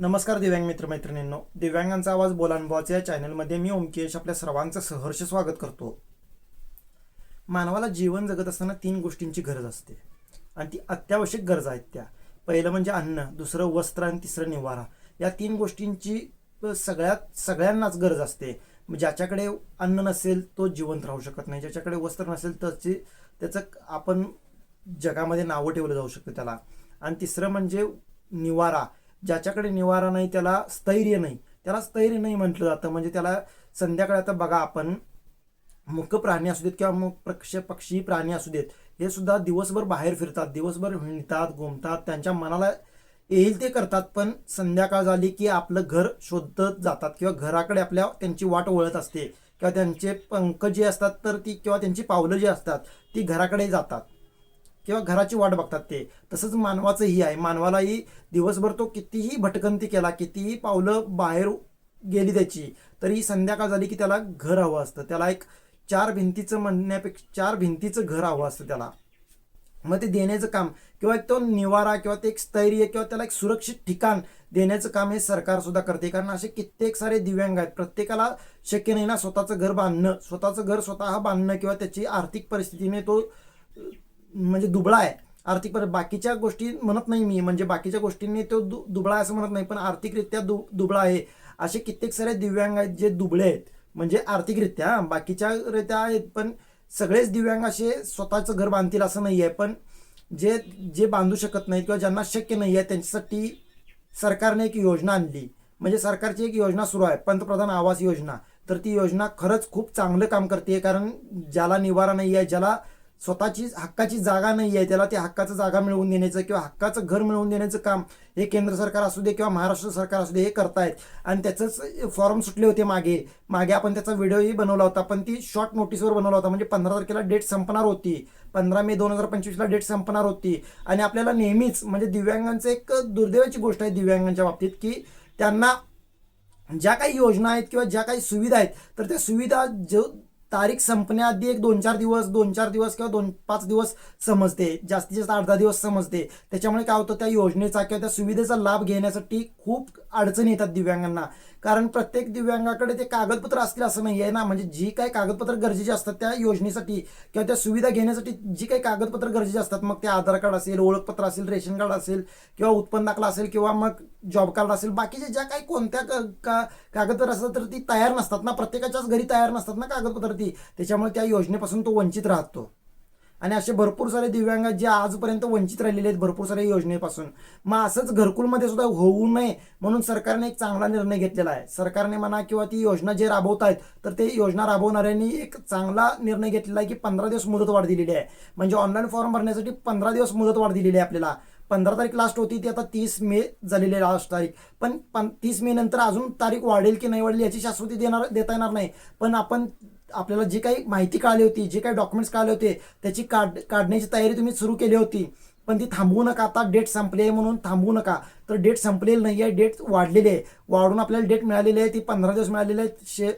नमस्कार दिव्यांग मित्र मैत्रिणींनो दिव्यांगांचा आवाज बोलानुभवाच्या या चॅनलमध्ये मी ओमकेश आपल्या सर्वांचं सहर्ष स्वागत करतो. मानवाला जीवन जगत असताना तीन गोष्टींची गरज असते. आणि ती अत्यावश्यक गरज आहेत त्या. पहिलं म्हणजे अन्न दुसरं वस्त्र आणि तिसरं निवारा. या तीन गोष्टींची सगळ्यात सगळ्यांनाच गरज असते. ज्याच्याकडे अन्न नसेल तो जिवंत राहू शकत नाही. ज्याच्याकडे वस्त्र नसेल त्याची त्याचं आपण जगामध्ये नावं ठेवलं जाऊ शकतं त्याला. आणि तिसरं म्हणजे निवारा. ज्याच्याकडे निवारा नाही त्याला स्थैर्य नाही. त्याला स्थैर्य नाही म्हटलं जातं. म्हणजे त्याला संध्याकाळी आता बघा आपण मुख प्राणी असू देत किंवा मग पक्ष पक्षी प्राणी असू देत हे सुद्धा दिवसभर बाहेर फिरतात दिवसभर हिंडतात घुमतात त्यांच्या मनाला येईल ते करतात पण संध्याकाळ झाली की आपलं घर शोधत जातात किंवा घराकडे आपल्या त्यांची वाट वळत असते. किंवा त्यांचे पंख जे असतात तर ती किंवा त्यांची पावलं जी असतात ती घराकडे जातात. किंवा घराची वाट बघतात ते. तसंच मानवाचंही आहे. मानवालाही दिवसभर तो कितीही भटकंती केला कितीही पावलं बाहेर गेली त्याची तरी संध्याकाळ झाली की त्याला घर हवं असतं. त्याला एक चार भिंतीचं म्हणण्यापेक्षा चार भिंतीचं घर हवं असतं त्याला. मग ते देण्याचं काम किंवा एक तो निवारा किंवा ते एक स्थैर्य किंवा त्याला एक सुरक्षित ठिकाण देण्याचं काम हे सरकार सुद्धा करते. कारण असे कित्येक सारे दिव्यांग आहेत. प्रत्येकाला शक्य नाही ना स्वतःचं घर बांधणं. स्वतःचं घर स्वतः बांधणं किंवा त्याची आर्थिक परिस्थितीने तो म्हणजे दुबळा आहे. आर्थिक पर बाकीच्या गोष्टी म्हणत नाही मी. म्हणजे बाकीच्या गोष्टींनी तो दु दुबळा असं म्हणत नाही. पण आर्थिकरित्या दु दुबळा आहे. असे कित्येक सारे दिव्यांग आहेत जे दुबळे आहेत. म्हणजे आर्थिकरित्या बाकीच्या रित्या आहेत पण सगळेच दिव्यांग असे स्वतःचं घर बांधतील असं नाही आहे. पण जे जे बांधू शकत नाहीत किंवा ज्यांना शक्य नाही आहे त्यांच्यासाठी सरकारने एक योजना आणली. म्हणजे सरकारची एक योजना सुरू आहे. पंतप्रधान आवास योजना. तर ती योजना खरंच खूप चांगलं काम करते कारण ज्याला निवारा नाही आहे ज्याला स्वतःची हक्काची जागा नाही आहे त्याला त्या हक्काचं जागा मिळवून देण्याचं किंवा हक्काचं घर मिळवून देण्याचं काम हे केंद्र सरकार असू दे किंवा महाराष्ट्र सरकार असू दे हे करतायत. आणि त्याचंच फॉर्म सुटले होते मागे. मागे आपण त्याचा व्हिडिओही बनवला होता पण ती शॉर्ट नोटीसवर बनवला होता. म्हणजे पंधरा तारखेला डेट संपणार होती. पंधरा मे दोन हजार पंचवीसला डेट संपणार होती. आणि आपल्याला नेहमीच म्हणजे दिव्यांगांचं एक दुर्दैवाची गोष्ट आहे दिव्यांगांच्या बाबतीत की त्यांना ज्या काही योजना आहेत किंवा ज्या काही सुविधा आहेत तर त्या सुविधा जो तारीख संपण्याआधी एक दोन चार दिवस दोन चार दिवस किंवा दोन पाच दिवस समजते. जास्तीत जास्त अर्धा दिवस समजते. त्याच्यामुळे काय होतं त्या योजनेचा किंवा त्या सुविधेचा लाभ घेण्यासाठी खूप अडचणी येतात दिव्यांगांना. कारण प्रत्येक दिव्यांगाकडे ते कागदपत्र असतील असं नाही आहे ना. म्हणजे जी काही कागदपत्र गरजेची असतात त्या योजनेसाठी किंवा त्या सुविधा घेण्यासाठी जी काही कागदपत्र गरजेची असतात मग ते आधार कार्ड असेल ओळखपत्र असेल रेशन कार्ड असेल किंवा उत्पन्न दाखला असेल किंवा मग जॉब कार्ड असेल बाकीच्या ज्या काही कोणत्या क- का कागदपत्र असतात तर ती तयार नसतात ना. प्रत्येकाच्याच घरी तयार नसतात ना कागदपत्र ती. त्याच्यामुळे त्या योजनेपासून तो वंचित राहतो. आणि असे भरपूर सारे दिव्यांग जे आजपर्यंत वंचित राहिलेले आहेत भरपूर साऱ्या योजनेपासून. मग असंच घरकुलमध्ये सुद्धा होऊ नये म्हणून सरकारने एक चांगला निर्णय घेतलेला आहे. सरकारने म्हणा किंवा ती योजना जे राबवत आहेत तर ते योजना राबवणाऱ्यांनी एक चांगला निर्णय घेतलेला आहे की पंधरा दिवस मुदतवाढ दिलेली आहे. म्हणजे ऑनलाईन फॉर्म भरण्यासाठी पंधरा दिवस मुदतवाढ दिलेली आहे आपल्याला. पंधरा तारीख लास्ट होती ती आता तीस मे झालेली आहे लास्ट तारीख. पण पण तीस मे नंतर अजून तारीख वाढेल की नाही वाढेल याची शाश्वती देणार देता येणार नाही. पण आपण आपल्याला जी काही माहिती कळाली होती जे काही डॉक्युमेंट्स कळाले होते त्याची काढ काढण्याची तयारी तुम्ही सुरू केली होती. पण ती थांबवू नका आता. डेट संपली आहे म्हणून थांबवू नका. तर डेट संपलेली नाही आहे. डेट वाढलेली आहे. वाढून आपल्याला डेट मिळालेली आहे. ती पंधरा दिवस मिळालेली आहे. शे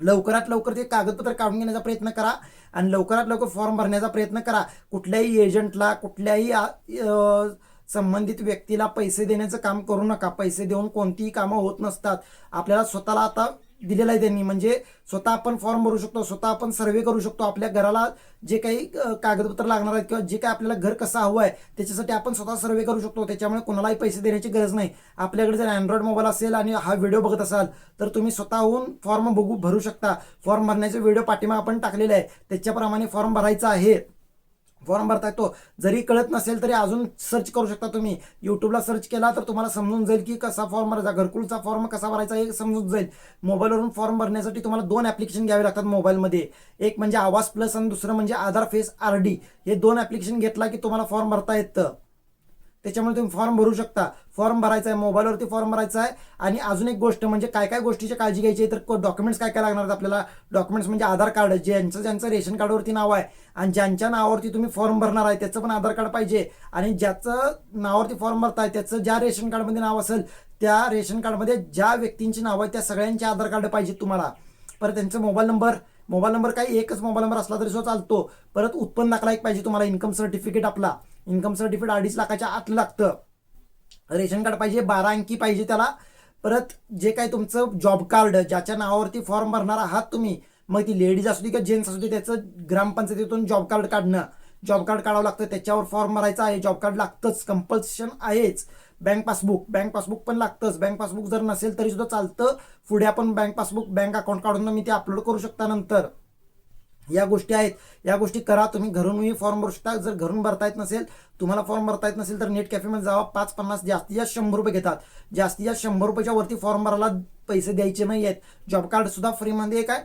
लवकरात लवकर ते कागदपत्र काढून घेण्याचा प्रयत्न करा आणि लवकरात लवकर फॉर्म भरण्याचा प्रयत्न करा. कुठल्याही एजंटला कुठल्याही संबंधित व्यक्तीला पैसे देण्याचं काम करू नका. पैसे देऊन कोणतीही कामं होत नसतात. आपल्याला स्वतःला आता दिलेलं आहे त्यांनी. म्हणजे स्वतः आपण फॉर्म भरू शकतो स्वतः आपण सर्वे करू शकतो. आपल्या घराला जे काही कागदपत्र लागणार आहेत किंवा जे काही आपल्याला घर कसं हवं आहे त्याच्यासाठी आपण स्वतः सर्वे करू शकतो. त्याच्यामुळे कोणालाही पैसे देण्याची गरज नाही. आपल्याकडे जर अँड्रॉइड मोबाईल असेल आणि हा व्हिडिओ बघत असाल तर तुम्ही स्वतःहून फॉर्म बघू भरू शकता. फॉर्म भरण्याचे व्हिडिओ पाठिंबा आपण टाकलेले आहे. त्याच्याप्रमाणे फॉर्म भरायचा आहे. फॉर्म भरता येतो जरी कळत नसेल तरी अजून सर्च करू शकता तुम्ही. यूट्यूबला सर्च केला तर तुम्हाला समजून जाईल की कसा फॉर्म भरायचा घरकुलचा फॉर्म कसा भरायचा हे समजून जाईल. मोबाईलवरून फॉर्म भरण्यासाठी तुम्हाला दोन ॲप्लिकेशन घ्यावे लागतात मोबाईलमध्ये एक म्हणजे आवाज प्लस आणि दुसरं म्हणजे आधार फेस आर डी हे दोन ॲप्लिकेशन घेतला की तुम्हाला फॉर्म भरता येतं. त्याच्यामुळे तुम्ही फॉर्म भरू शकता. फॉर्म भरायचा आहे मोबाईलवरती फॉर्म भरायचा आहे. आणि अजून एक गोष्ट म्हणजे काय काय गोष्टीची काळजी घ्यायची आहे तर डॉक्युमेंट्स काय काय लागणार आपल्याला? डॉक्युमेंट्स म्हणजे आधार कार्ड ज्यांचं ज्यांचं रेशन कार्डवरती नाव आहे. आणि ज्यांच्या नावावरती तुम्ही फॉर्म भरणार आहे त्याचं पण आधार कार्ड पाहिजे. आणि ज्याचं नावावरती फॉर्म भरताय त्याचं ज्या रेशन कार्डमध्ये नाव असेल त्या रेशन कार्डमध्ये ज्या व्यक्तींची नाव आहे त्या सगळ्यांचे आधार कार्ड पाहिजे तुम्हाला. परत त्यांचा मोबाईल नंबर मोबाईल नंबर काही एकच मोबाईल नंबर असला तरी सुद्धा चालतो. परत उत्पन्न दाखला एक पाहिजे तुम्हाला इन्कम सर्टिफिकेट आपला. इन्कम सर्टिफिकेट अडीच लाखाच्या आत लागतं. रेशन कार्ड पाहिजे बारा अंकी पाहिजे त्याला. परत जे काही तुमचं जॉब कार्ड ज्याच्या नावावरती फॉर्म भरणार आहात तुम्ही मग ती लेडीज असू दे किंवा जेंट्स असू दे त्याचं ग्रामपंचायतीतून जॉब कार्ड काढणं. जॉब कार्ड काढावं लागतं त्याच्यावर फॉर्म भरायचा आहे जॉब कार्ड लागतंच कंपल्शन आहेच. बँक पासबुक बँक पासबुक पण लागतंच. बँक पासबुक जर नसेल तरी सुद्धा चालतं. पुढे आपण बँक पासबुक बँक अकाउंट काढून मी ते अपलोड करू शकता नंतर. या गोष्टी आहेत. या गोष्टी करा. तुम्ही घरूनही फॉर्म भरू शकता. जर घरून भरता येत नसेल तुम्हाला फॉर्म भरता येत नसेल तर नेट कॅफेमध्ये जावा. पाच पन्नास जास्तीत जास्त शंभर रुपये घेतात. जास्तीत जास्त शंभर रुपयाच्या वरती फॉर्म भरायला पैसे द्यायचे नाही आहेत. जॉब कार्ड सुद्धा फ्रीमध्ये काय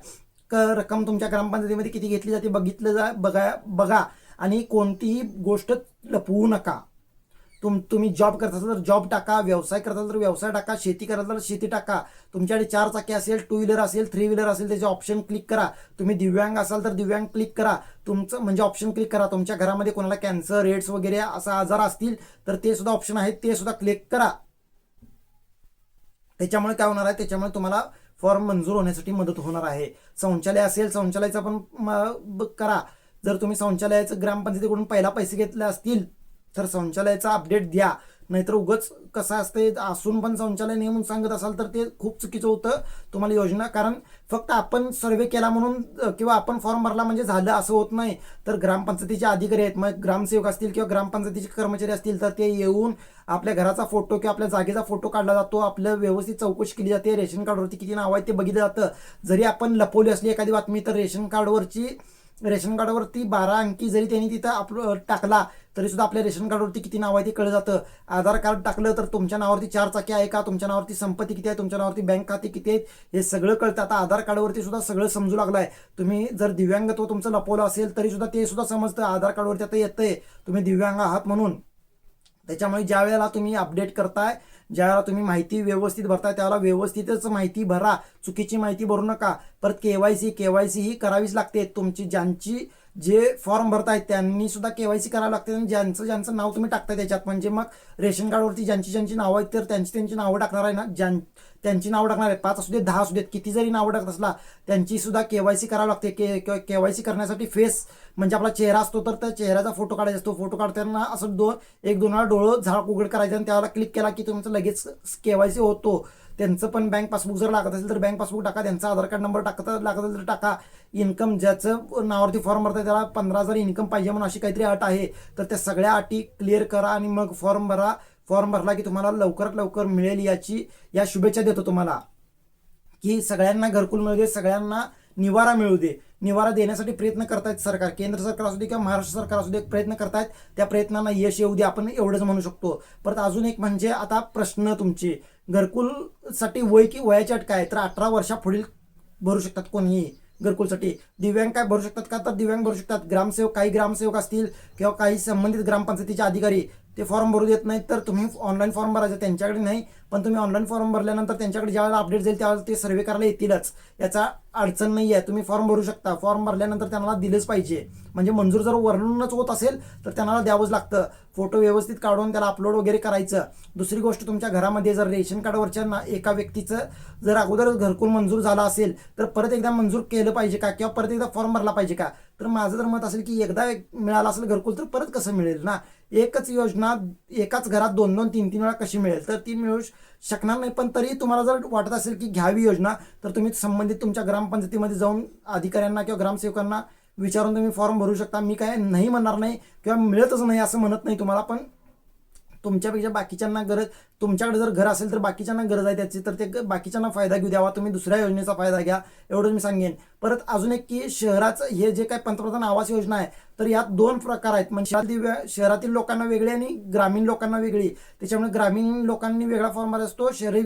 क रक्कम तुमच्या ग्रामपंचायतीमध्ये किती घेतली जाते बघितलं जा बघा बघा. आणि कोणतीही गोष्ट लपवू नका. तुम तुम्ही जॉब करत असाल तर जॉब टाका व्यवसाय करत असाल तर व्यवसाय टाका शेती करत असाल तर शेती टाका. तुमच्याकडे चार चाकी असेल टू व्हीलर असेल थ्री व्हीलर असेल त्याचे ऑप्शन क्लिक करा. तुम्ही दिव्यांग असाल तर दिव्यांग क्लिक करा. तुमचं म्हणजे ऑप्शन क्लिक करा. तुमच्या घरामध्ये कोणाला कॅन्सर एड्स वगैरे असा आजार असतील तर ते सुद्धा ऑप्शन आहेत ते सुद्धा क्लिक करा. त्याच्यामुळे काय होणार आहे? त्याच्यामुळे तुम्हाला फॉर्म मंजूर होण्यासाठी मदत होणार आहे. शौचालय असेल शौचालयाचा पण ब- करा. जर तुम्ही शौचालयाचं ग्रामपंचायतीकडून पहिला पैसे घेतले असतील तर शौचालयाचा अपडेट द्या. नाहीतर उगच कसं असते असून पण शौचालय नेमून सांगत असाल तर ते खूप चुकीचं होतं. तुम्हाला योजना कारण फक्त आपण सर्वे केला म्हणून किंवा आपण फॉर्म भरला म्हणजे झालं असं होत नाही. तर ग्रामपंचायतीचे अधिकारी आहेत. मग ग्रामसेवक असतील किंवा ग्रामपंचायतीचे कर्मचारी असतील तर ते येऊन आपल्या घराचा फोटो किंवा आपल्या जागेचा फोटो काढला जातो. आपलं व्यवस्थित चौकशी केली जाते. रेशन कार्डवरती किती नाव आहे ते बघितलं जातं. जरी आपण लपवली असली एखादी बातमी तर रेशन कार्डवरची रेशन कार्डावरती बारा अंकी जरी त्यांनी तिथं अपलो टाकला तरी सुद्धा आपल्या रेशन कार्डवरती किती नाव आहे ते कळलं जातं. आधार कार्ड टाकलं तर तुमच्या नावावरती चार चाकी आहे का? तुमच्या नावावरती संपत्ती किती आहे? तुमच्या नावावरती बँक खाते किती आहेत? हे सगळं कळतं. आता आधार कार्डवरती सुद्धा सगळं समजू लागलं आहे तुम्ही जर दिव्यांगत्व तुमचं लपवलं असेल तरी सुद्धा ते सुद्धा समजतं. आधार कार्डवरती आता येतंय. तुम्ही दिव्यांग आहात म्हणून. त्याच्यामुळे ज्या वेळेला तुम्ही अपडेट करताय ज्यावेळेला तुम्ही माहिती व्यवस्थित भरता त्यावेळेला व्यवस्थितच माहिती भरा. चुकीची माहिती भरू नका. परत केवायसी केवायसी ही करावीच लागते. तुमची ज्यांची जे फॉर्म भरतायत त्यांनी सुद्धा केवायसी करावं लागते आणि ज्यांचं ज्यांचं नाव तुम्ही टाकताय त्याच्यात. म्हणजे मग रेशन कार्डवरती ज्यांची ज्यांची नावं आहेत तर त्यांची त्यांची नावं टाकणार आहे ना? ज्यां त्यांची नावं टाकणार आहे पाच असू देत दहा असू देत किती जरी नावं टाकत असला त्यांची सुद्धा केवायसी करावं लागते. के केवायसी करण्यासाठी फेस म्हणजे आपला चेहरा असतो तर त्या चेहऱ्याचा फोटो काढायचा असतो. फोटो काढताना असं दोन एक दोन वेळा डोळं झाड उघड करायचं आणि त्याला क्लिक केला की तुमचं लगेच केवायसी होतो. त्यांचं पण बँक पासबुक जर लागत असेल तर बँक पासबुक टाका. त्यांचा आधार कार्ड नंबर टाकत लागत असेल तर टाका. इन्कम ज्याचं नावावरती फॉर्म भरता त्याला पंधरा हजार इन्कम पाहिजे म्हणून अशी काहीतरी अट आहे. तर त्या सगळ्या अटी क्लिअर करा आणि मग फॉर्म भरा. फॉर्म भरला की तुम्हाला लवकरात लवकर मिळेल याची या शुभेच्छा देतो तुम्हाला. की सगळ्यांना घरकुल मिळू दे सगळ्यांना निवारा मिळू दे. निवारा देण्यासाठी प्रयत्न करतायत सरकार. केंद्र सरकार असू दे किंवा महाराष्ट्र सरकार असू दे प्रयत्न करतायत. त्या प्रयत्नांना यश येऊ दे. आपण एवढंच म्हणू शकतो. परत अजून एक म्हणजे आता प्रश्न तुमचे. घरकुलसाठी वय की वयाची अट काय? तर अठरा वर्षा पुढील भरू शकतात कोणीही घरकुलसाठी. दिव्यांग काय भरू शकतात का? तर दिव्यांग भरू शकतात. ग्रामसेवक काही ग्रामसेवक असतील किंवा काही संबंधित ग्रामपंचायतीचे अधिकारी ते फॉर्म भरू देत नाहीत. तर तुम्ही ऑनलाईन फॉर्म भरायचा त्यांच्याकडे नाही. पण तुम्ही ऑनलाईन फॉर्म भरल्यानंतर त्यांच्याकडे ज्यावेळेला अपडेट जाईल त्यावेळेला ते सर्वे करायला येतीलच. याचा अडचण नाही आहे तुम्ही फॉर्म भरू शकता. फॉर्म भरल्यानंतर त्यांना दिलंच पाहिजे. म्हणजे मंजूर जर वर्णनच होत असेल तर त्यांना द्यावंच लागतं. फोटो व्यवस्थित काढून त्याला अपलोड वगैरे करायचं. दुसरी गोष्ट तुमच्या घरामध्ये जर रेशन कार्डवरच्या ना एका व्यक्तीचं जर अगोदरच घरकुल मंजूर झाला असेल तर परत एकदा मंजूर केलं पाहिजे का? किंवा परत एकदा फॉर्म भरला पाहिजे का? तर माझं जर मत असेल की एकदा एक मिळालं असेल घरकुल तर परत कसं मिळेल ना? एकच योजना एकाच घरात दोन दोन तीन तीन वेळा कशी मिळेल? तर ती मिळू शकणार नाही. पण तरी तुम्हाला जर वाटत असेल की घ्यावी योजना तर तुम्ही संबंधित तुमच्या ग्रामपंचायतीमध्ये जाऊन अधिकाऱ्यांना किंवा ग्रामसेवकांना विचारून तुम्ही फॉर्म भरू शकता. मी काय नाही म्हणणार नाही किंवा मिळतच नाही असं म्हणत नाही तुम्हाला पण तुमच्यापेक्षा बाकीच्यांना गरज तुमच्याकडे जर घर असेल तर बाकीच्यांना गरज आहे त्याची तर ते बाकीच्यांना फायदा घेऊ द्यावा. तुम्ही दुसऱ्या योजनेचा फायदा घ्या एवढंच मी सांगेन. परत अजून एक की शहराचं हे जे काय पंतप्रधान आवास योजना आहे तर यात दोन प्रकार आहेत. म्हणजे शहरातील लोकांना वेगळी आणि ग्रामीण लोकांना वेगळी. त्याच्यामुळे ग्रामीण लोकांनी वेगळा फॉर्म भरायचा असतो शहरी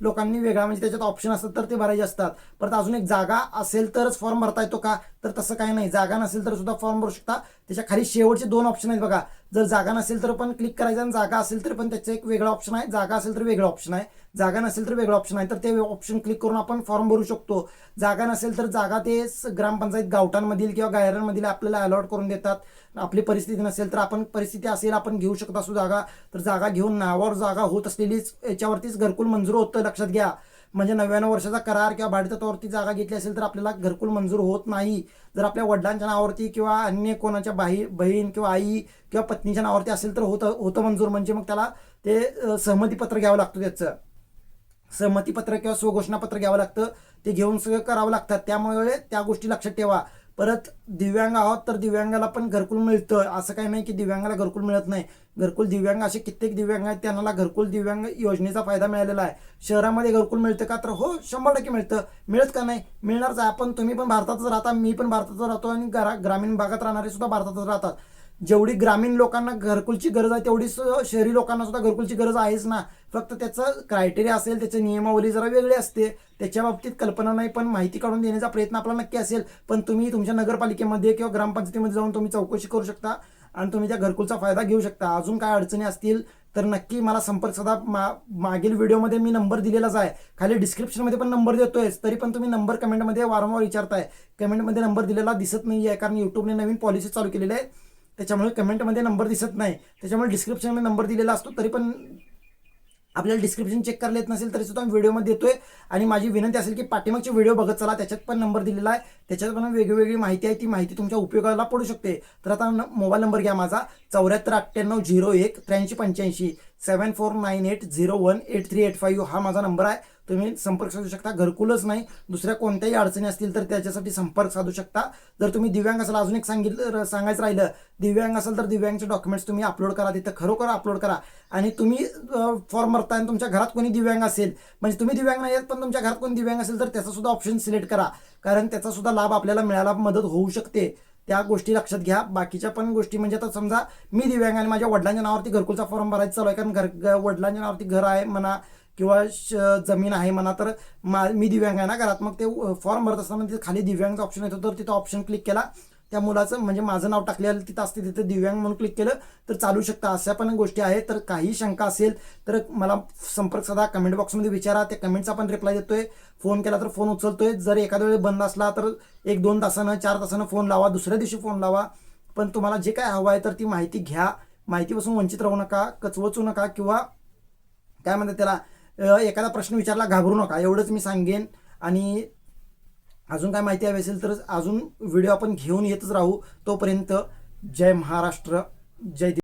लोकांनी वेगळा. म्हणजे त्याच्यात ऑप्शन असतात तर ते भरायचे असतात. परत अजून एक जागा असेल तरच फॉर्म भरता येतो का? तर तसं काही नाही. जागा नसेल तर सुद्धा फॉर्म भरू शकता. त्याच्याखाली शेवटचे दोन ऑप्शन आहेत बघा. जर जागा नसेल तर पण क्लिक करायचं आणि जागा असेल तर पण त्याचं एक वेगळा ऑप्शन आहे. जागा असेल तर वेगळा ऑप्शन आहे. जागा नसेल तर वेगळा ऑप्शन आहे. तर ते ऑप्शन क्लिक करून आपण फॉर्म भरू शकतो. जागा नसेल तर जागा ते स- ग्रामपंचायत गावठांमधील किंवा गायरांमधील आपल्याला अलॉट करून देतात. आपली परिस्थिती नसेल तर आपण परिस्थिती असेल आपण घेऊ शकत असू जागा. तर जागा घेऊन नावावर जागा होत असलेलीच याच्यावरतीच घरकुल मंजूर होतं लक्षात घ्या. म्हणजे नव्याण्णव वर्षाचा करार किंवा भाडेतत्वावरती जागा घेतली असेल तर आपल्याला घरकुल मंजूर होत नाही. जर आपल्या वडिलांच्या नावावरती किंवा अन्य कोणाच्या बाई बहीण किंवा आई किंवा पत्नीच्या नावावरती असेल तर होतं होतं मंजूर. म्हणजे मग त्याला ते सहमतीपत्र घ्यावं लागतं त्याचं. सहमतीपत्र किंवा स्वघोषणापत्र घ्यावं लागतं. ते घेऊन सगळं करावं लागतात त्यामुळे त्या गोष्टी लक्षात ठेवा. परत दिव्यांग आहोत तर दिव्यांगाला पण घरकुल मिळतं असं काही नाही की दिव्यांगाला घरकुल मिळत नाही. घरकुल दिव्यांग असे कित्येक दिव्यांग आहेत त्यांना घरकुल दिव्यांग योजनेचा फायदा मिळालेला आहे. शहरामध्ये घरकुल मिळतं का? तर हो शंभर टक्के मिळतं. मिळत का नाही? मिळणारच आहे आपण तुम्ही पण भारतातच राहता मी पण भारतातच राहतो आणि घरा ग्रामीण भागात राहणारे सुद्धा भारतातच राहतात. जेवढी ग्रामीण लोकांना घरकुलची गरज आहे तेवढी स- शहरी लोकांना सुद्धा घरकुलची गरज आहेच ना. फक्त त्याचं क्रायटेरिया असेल त्याची नियमावली जरा वेगळी असते. त्याच्या बाबतीत कल्पना नाही पण माहिती काढून देण्याचा प्रयत्न आपला नक्की असेल. पण तुम्ही तुमच्या नगरपालिकेमध्ये किंवा ग्रामपंचायतीमध्ये जाऊन तुम्ही चौकशी करू शकता आणि तुम्ही त्या घरकुलचा फायदा घेऊ शकता. अजून काय अडचणी असतील तर नक्की मला संपर्क साधा. मा मागील व्हिडिओमध्ये मी नंबर दिलेलाच आहे. खाली डिस्क्रिप्शनमध्ये पण नंबर देतोय तरी पण तुम्ही नंबर कमेंटमध्ये वारंवार विचारताय. कमेंटमध्ये नंबर दिलेला दिसत नाही आहे कारण युट्यूबने नवीन पॉलिसी चालू केलेली आहे. त्याच्यामुळे कमेंटमध्ये नंबर दिसत नाही. त्याच्यामुळे डिस्क्रिप्शनमध्ये नंबर दिलेला असतो तरी पण आपल्याला डिस्क्रिप्शन चेक करायला येत नसेल तरी सुद्धा मी व्हिडिओमध्ये देतोय. आणि माझी विनंती असेल की पाठीमागचे व्हिडिओ बघत चला त्याच्यात पण नंबर दिलेला आहे. त्याच्यात पण वेगवेगळी माहिती आहे ती माहिती तुमच्या उपयोगाला पडू शकते. तर आता न- मोबाईल नंबर घ्या माझा. चौऱ्याहत्तर अठ्ठ्याण्णव झिरो एक त्र्याऐंशी पंच्याऐंशी. Seven four nine eight zero one eight three eight five हा माझा नंबर आहे. तुम्ही संपर्क साधू शकता. घरकुलच नाही. दुसऱ्या कोणत्याही अडचणी असतील तर त्याच्यासाठी संपर्क साधू शकता. जर तुम्ही दिव्यांग असाल अजून एक सांगितलं सांगायचं राहिलं. दिव्यांग असाल तर दिव्यांगचे डॉक्युमेंट्स तुम्ही अपलोड करा. तिथं खरोखर अपलोड करा. आणि तुम्ही फॉर्म भरताय आणि तुमच्या घरात कोणी दिव्यांग असेल म्हणजे तुम्ही दिव्यांग नाही आहेत पण तुमच्या घरात कोणी दिव्यांग असेल तर त्याचा सुद्धा ऑप्शन सिलेक्ट करा. कारण त्याचा सुद्धा लाभ आपल्याला मिळायला मदत होऊ शकते. त्या गोष्टी लक्षात घ्या. बाकीच्या पण गोष्टी म्हणजे आता समजा मी दिव्यांग आणि माझ्या वडिलांच्या नावावरती घरकुलचा फॉर्म भरायचा चालू आहे. कारण घर वडिलांच्या नावावरती घर आहे म्हणा किंवा श- जमीन आहे म्हणा तर मा मी दिव्यांग आहे ना घरात. मग ते फॉर्म भरत असताना तिथे खाली दिव्यांगचा ऑप्शन येतो. तर तिथं ऑप्शन क्लिक केला. त्या मुलाचं म्हणजे माझं नाव टाकलेलं तिथं असते तिथं दिव्यांग म्हणून क्लिक केलं तर चालू शकतं. अशा पण गोष्टी आहेत. तर काही शंका असेल तर मला संपर्क साधा. कमेंट बॉक्समध्ये विचारा. त्या कमेंटचा पण रिप्लाय देतोय. फोन केला तर फोन उचलतोय. जर एखाद्या वेळी बंद असला तर एक दोन तासानं चार तासानं फोन लावा. दुसऱ्या दिवशी फोन लावा. पण तुम्हाला जे काय हवं आहे तर ती माहिती घ्या. माहितीपासून वंचित राहू नका कचवचू नका किंवा काय म्हणतात त्याला एखादा प्रश्न विचारला घाबरू नका. एवढंच मी सांगेन. आणि अजून काय माहिती हवी असेल तर अजून व्हिडिओ आपण घेऊन येतच राहू. तोपर्यंत जय महाराष्ट्र जय